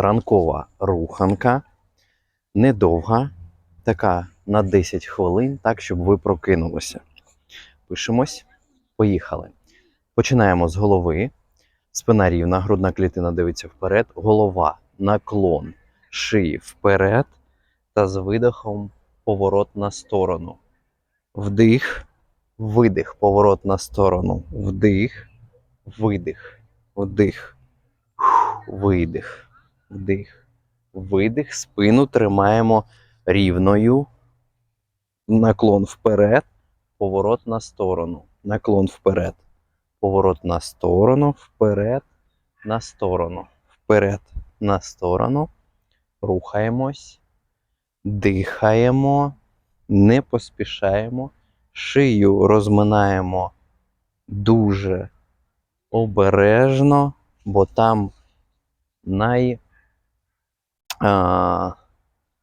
ранкова руханка, недовга, така на 10 хвилин, так, щоб ви прокинулися. Пишемось. Поїхали. Починаємо з голови. Спина рівна, грудна клітина дивиться вперед, голова, наклон, шиї вперед та з видихом поворот на сторону. Вдих, видих, поворот на сторону. Вдих, видих, вдих, видих, вдих, видих. Спину тримаємо рівною. Наклон вперед, поворот на сторону. Наклон вперед. Поворот на сторону, вперед, на сторону, вперед, на сторону. Рухаємось, дихаємо, не поспішаємо, шию розминаємо дуже обережно, бо там най, а,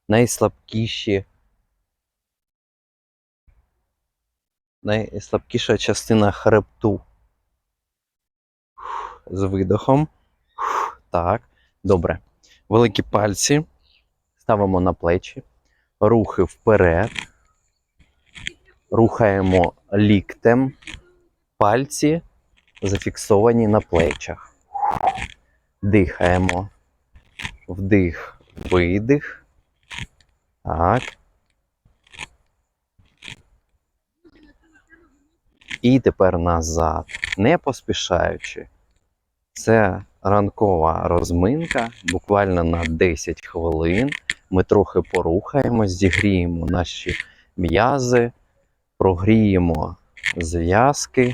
найслабкіші, найслабкіша частина хребту. З видохом. Так, добре. Великі пальці ставимо на плечі, рухи вперед. Рухаємо ліктем, пальці зафіксовані на плечах. Дихаємо. Вдих, видих. Так. І тепер назад, не поспішаючи. Це ранкова розминка, буквально на 10 хвилин. Ми трохи порухаємось, зігріємо наші м'язи, прогріємо зв'язки,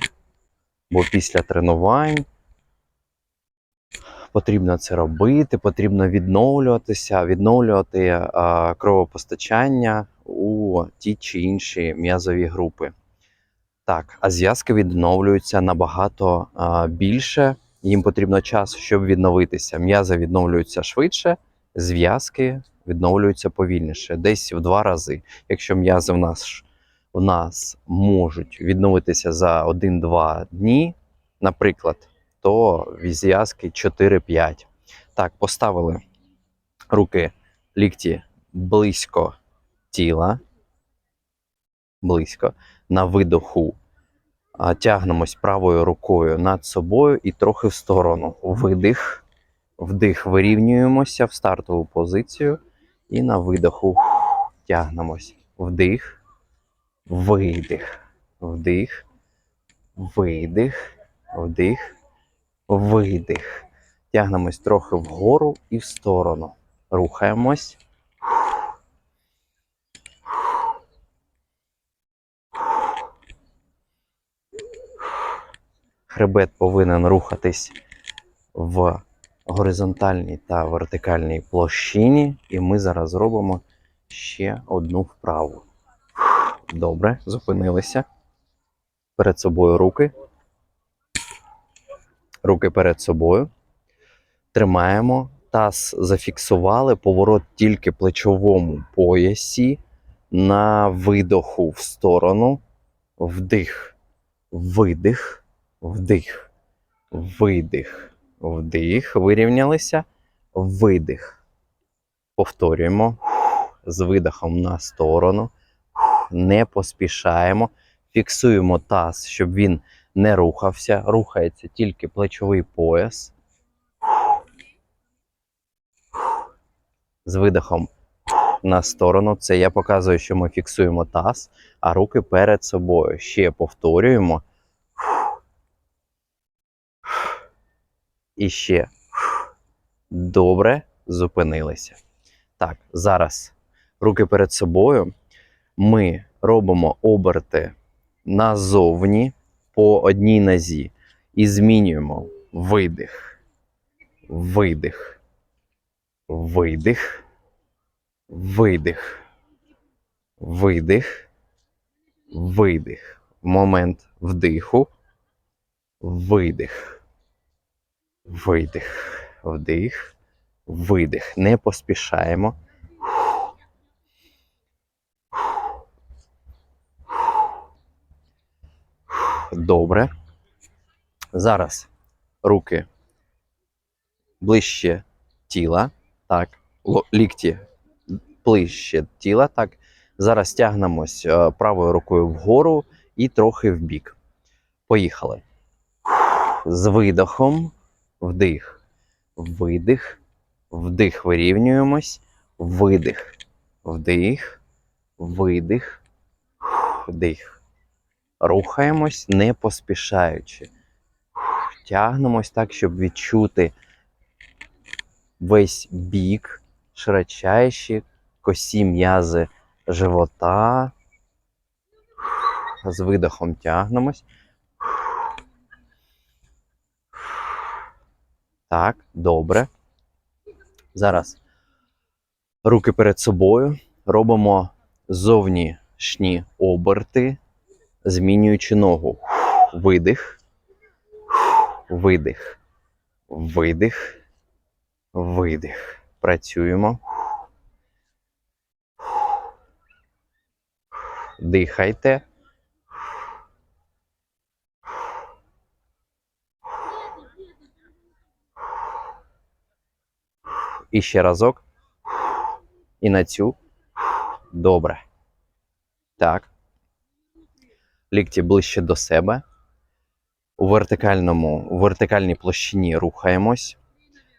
бо після тренувань потрібно це робити, потрібно відновлюватися, відновлювати кровопостачання у ті чи інші м'язові групи. Так, а зв'язки відновлюються набагато більше. Їм потрібно час, щоб відновитися. М'язи відновлюються швидше, зв'язки відновлюються повільніше, десь в два рази. Якщо м'язи в нас, в нас можуть відновитися за 1-2 дні, наприклад, то зв'язки 4-5. Так, поставили руки, лікті близько тіла, близько, на видоху тягнемось правою рукою над собою і трохи в сторону. Видих, вдих, вирівнюємося в стартову позицію. І на видоху тягнемось. Вдих, видих, вдих, видих, вдих, видих. Тягнемось трохи вгору і в сторону. Рухаємось. Хребет повинен рухатись в горизонтальній та вертикальній площині, і ми зараз зробимо ще одну вправу. Добре, зупинилися. Перед собою руки. Руки перед собою. Тримаємо. Таз зафіксували. Поворот тільки плечовому поясі. На видоху в сторону. Вдих. Видих. Вдих. Видих. Вдих, вирівнялися. Видих. Повторюємо. З видихом на сторону. Не поспішаємо. Фіксуємо таз, щоб він не рухався. Рухається тільки плечовий пояс. З видихом на сторону. Це я показую, що ми фіксуємо таз, а руки перед собою. Ще повторюємо. І ще. Добре, зупинилися. Так, зараз руки перед собою. Ми робимо оберти назовні по одній нозі. І змінюємо. Видих, видих, видих, видих, видих, видих. Момент вдиху, видих. Видих, вдих, видих. Не поспішаємо. Добре. Зараз руки ближче тіла. Так. Лікті ближче тіла. Так. Зараз тягнемось е, правою рукою вгору і трохи вбік. Поїхали. З видохом. Вдих. Видих. Вдих. Вирівнюємось. Видих. Вдих. Видих. Вдих. Рухаємось, не поспішаючи. Тягнемось так, щоб відчути весь бік, широчайші косі м'язи живота. З видохом тягнемось. Так, добре. Зараз руки перед собою. Робимо зовнішні оберти, змінюючи ногу. Видих. Видих. Видих. Видих. Працюємо. Дихайте. І ще разок. І на цю. Добре. Так. Лікті ближче до себе. У вертикальному, у вертикальній площині рухаємось.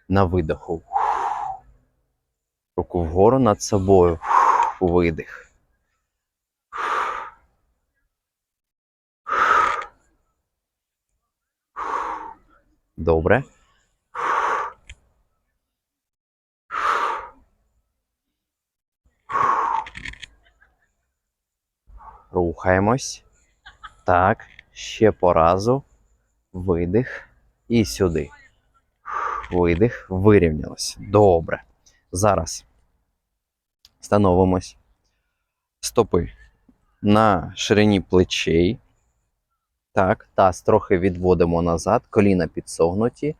На видоху. Руку вгору над собою. Видих. Добре. Рухаємось. Так, ще по разу. Видих. І сюди. Видих. Вирівнялось. Добре. Зараз становимось. Стопи на ширині плечей. Так, таз трохи відводимо назад, коліна підсогнуті.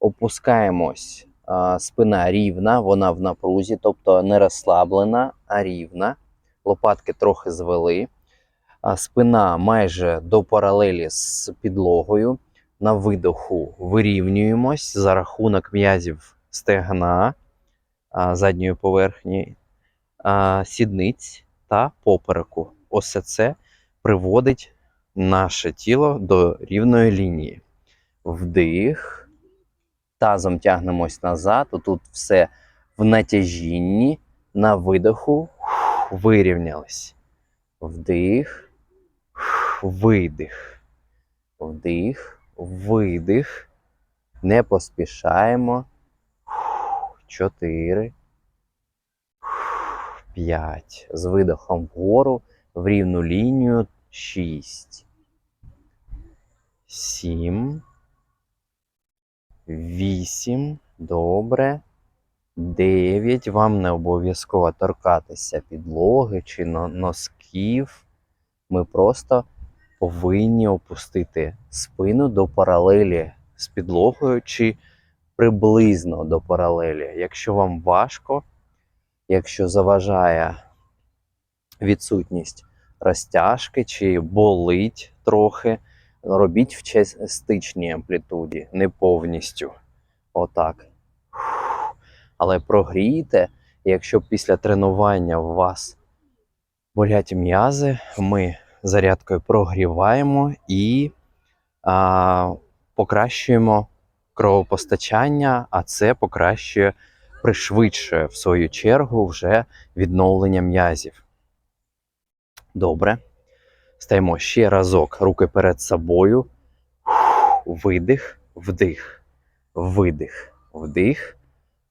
Опускаємось. Спина рівна, вона в напрузі, тобто не розслаблена, а рівна. Лопатки трохи звели. Спина майже до паралелі з підлогою. На видоху вирівнюємось за рахунок м'язів стегна задньої поверхні, сідниць та попереку. Ось це приводить наше тіло до рівної лінії. Вдих. Тазом тягнемось назад. Тут все в натяжінні. На видоху вирівнялись. Вдих. Видих. Вдих. Видих. Не поспішаємо. Чотири. П'ять. З видохом вгору в рівну лінію. Шість. Сім. Вісім. Добре. Дев'ять. Вам не обов'язково торкатися підлоги чи носків. Ми просто повинні опустити спину до паралелі з підлогою чи приблизно до паралелі. Якщо вам важко, якщо заважає відсутність розтяжки чи болить трохи, робіть в частичній амплітуді, не повністю. Отак. Але прогрійте, якщо після тренування у вас болять м'язи, ми зарядкою прогріваємо і а, покращуємо кровопостачання, а це покращує, пришвидшує в свою чергу вже відновлення м'язів. Добре. Стаємо ще разок. Руки перед собою. Видих, вдих, видих, вдих,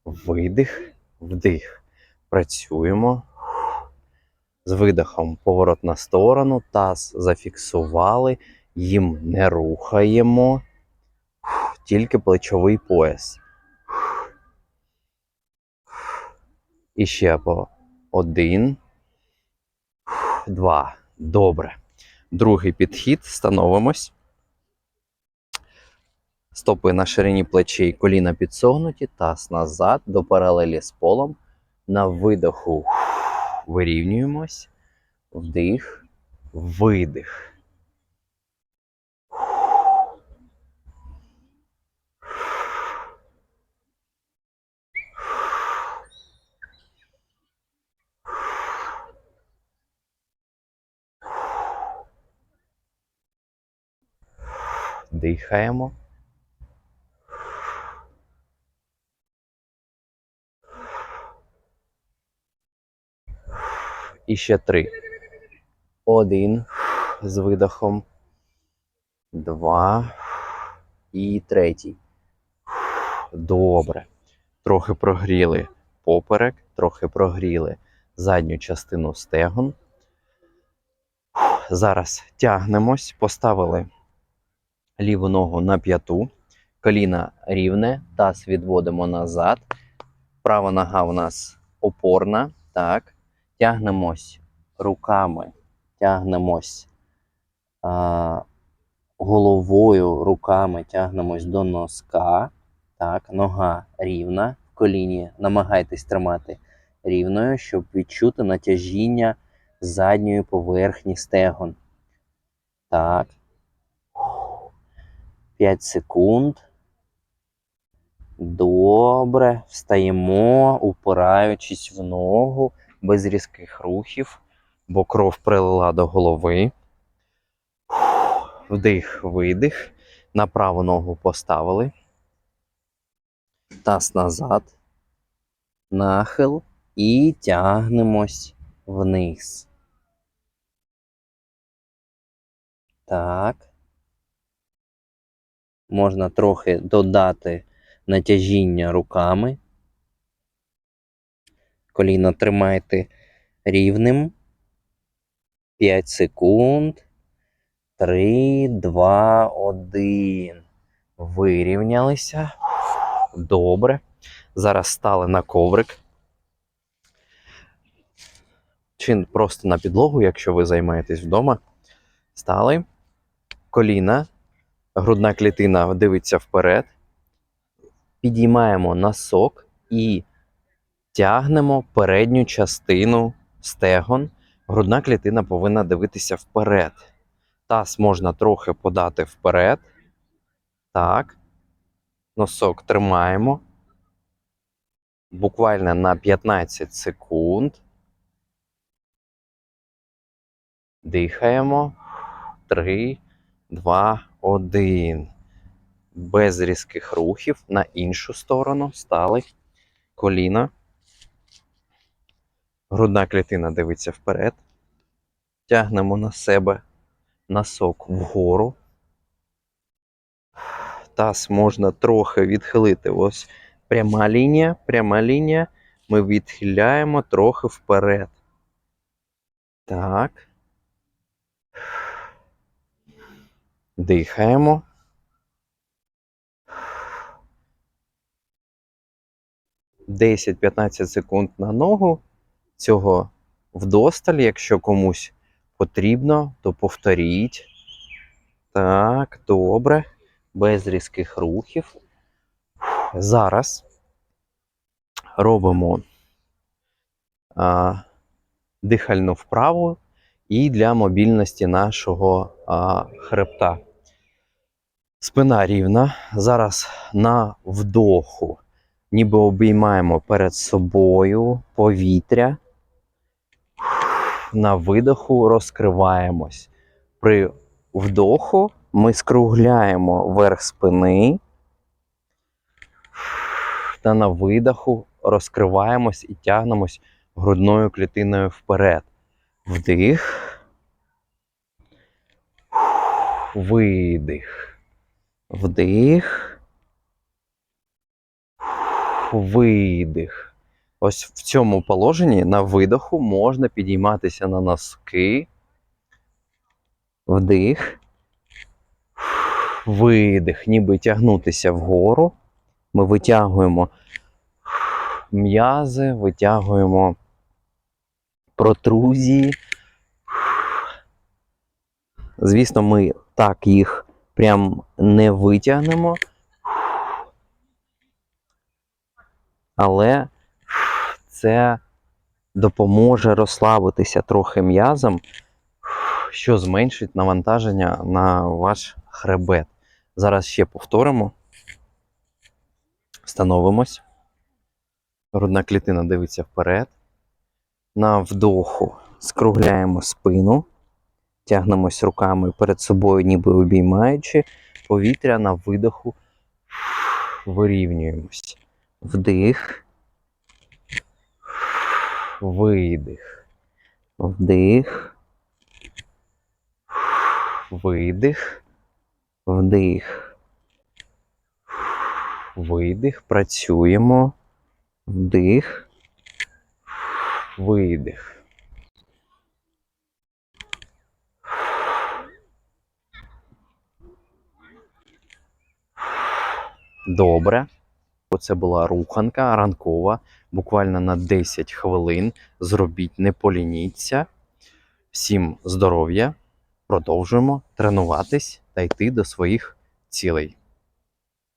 видих, вдих. Працюємо. З видихом поворот на сторону, таз зафіксували, їм не рухаємо, тільки плечовий пояс. І ще по один, два. Добре. Другий підхід. Становимось. Стопи на ширині плечей, коліна підсогнуті, таз назад до паралелі з полом. На видоху вирівнюємось. Вдих, видих. Дихаємо. І ще три. Один з видохом. Два. І третій. Добре. Трохи прогріли поперек, трохи прогріли задню частину стегон. Зараз тягнемось, поставили ліву ногу на п'яту, коліна рівне, таз відводимо назад. Права нога у нас опорна. Так. Тягнемось руками, тягнемось а, головою, руками тягнемось до носка. Так, нога рівна в коліні. Намагайтесь тримати рівною, щоб відчути натяжіння задньої поверхні стегон. Так. 5 секунд. Добре. Встаємо, упираючись в ногу без різких рухів, бо кров прилила до голови. Вдих, видих. На праву ногу поставили. Таз назад. Нахил. І тягнемось вниз. Так. Можна трохи додати натяжіння руками. Коліно тримайте рівним. 5 секунд. 3, 2, 1. Вирівнялися. Добре. Зараз стали на коврик. Чи просто на підлогу, якщо ви займаєтесь вдома. Стали. Коліна. Грудна клітина дивиться вперед. Підіймаємо носок і тягнемо передню частину стегон. Грудна клітина повинна дивитися вперед. Таз можна трохи подати вперед. Так. Носок тримаємо. Буквально на 15 секунд. Дихаємо. 3, 2, 1. Без різких рухів на іншу сторону стали коліна. Грудна клітина дивиться вперед. Тягнемо на себе носок вгору. Таз можна трохи відхилити. Ось пряма лінія, пряма лінія. Ми відхиляємо трохи вперед. Так. Дихаємо. Десять-15 секунд на ногу. Цього вдосталь, якщо комусь потрібно, то повторіть. Так, добре. Без різких рухів. Зараз робимо а, дихальну вправу і для мобільності нашого а, хребта. Спина рівна. Зараз на вдоху, ніби обіймаємо перед собою повітря. На видоху розкриваємось. При вдоху ми скругляємо верх спини. Та на видоху розкриваємось і тягнемось грудною клітиною вперед. Вдих. Видих. Вдих. Видих. Ось в цьому положенні на видоху можна підійматися на носки. Вдих. Видих, ніби тягнутися вгору. Ми витягуємо м'язи, витягуємо протрузії. Звісно, ми так їх прям не витягнемо. Але це допоможе розслабитися трохи м'язом, що зменшить навантаження на ваш хребет. Зараз ще повторимо. Становимось. Грудна клітина дивиться вперед. На вдоху скругляємо спину. Тягнемось руками перед собою, ніби обіймаючи повітря на видоху. Вирівнюємось. Вдих. Видих. Вдих. Видих. Вдих. Видих. Працюємо. Вдих. Видих. Добре. Оце була руханка ранкова, буквально на 10 хвилин. Зробіть, не полініться. Всім здоров'я. Продовжуємо тренуватись та йти до своїх цілей.